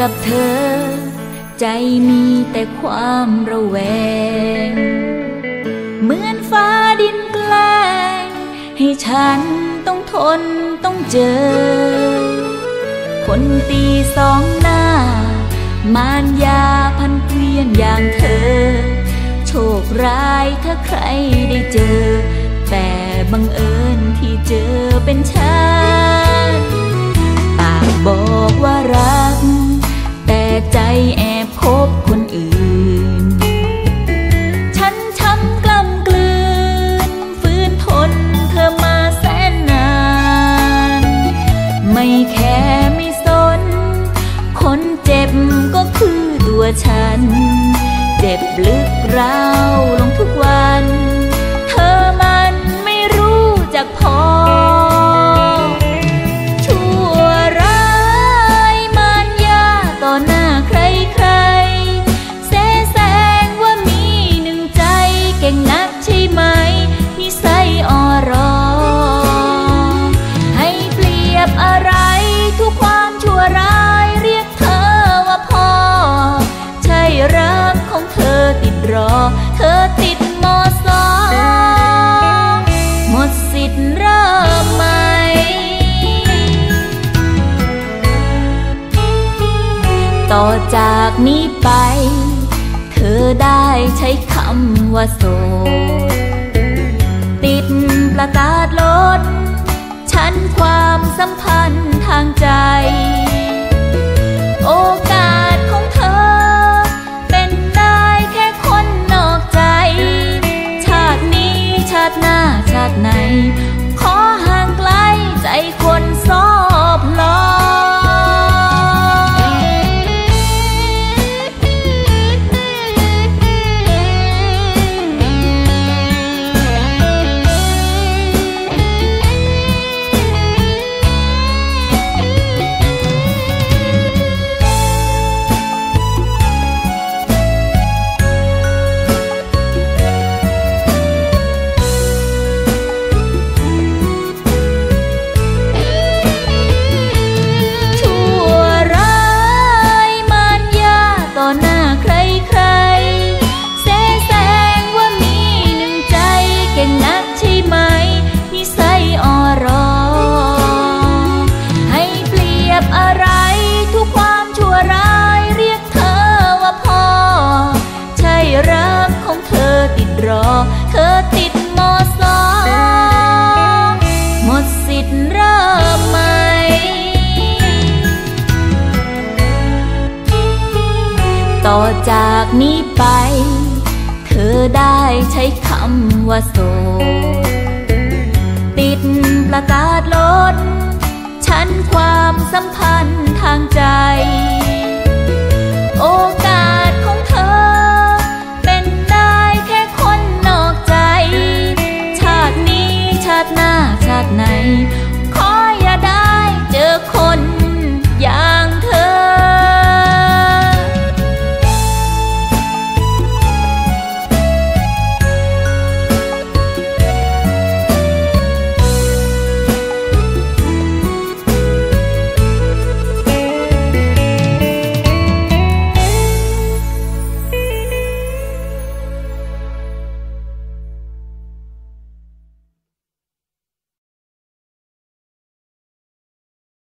กับเธอ ใจมีแต่ความระแวง เหมือนฟ้าดินแกล้ง ให้ฉันต้องทนต้องเจอ คนตีสองหน้า มารยาพันเกวียนอย่างเธอ โชคร้ายถ้าใครได้เจอ แต่บังเอิญที่เจอเป็นฉันปากบอก เจ็บก็คือตัวฉัน เจ็บลึกร้าวลงทุกวัน รอ เธอติดมอสองหมดสิทธิ์เริ่มใหม่ต่อจากนี้ไป เธอได้ใช้คำว่าโสด ติดประกาศลดฉันความสัมพันธ์ทางใจาติหน้าชาติไหน ขอห่างไกลใจคนสอ รอ เธอติดมอสองหมดสิทธิ์เริ่มใหม่ต่อจากนี้ไป เธอได้ใช้คำว่าโสดติดประกาศลด ฉันความสัมพันธ์ทางใจาชาติไหน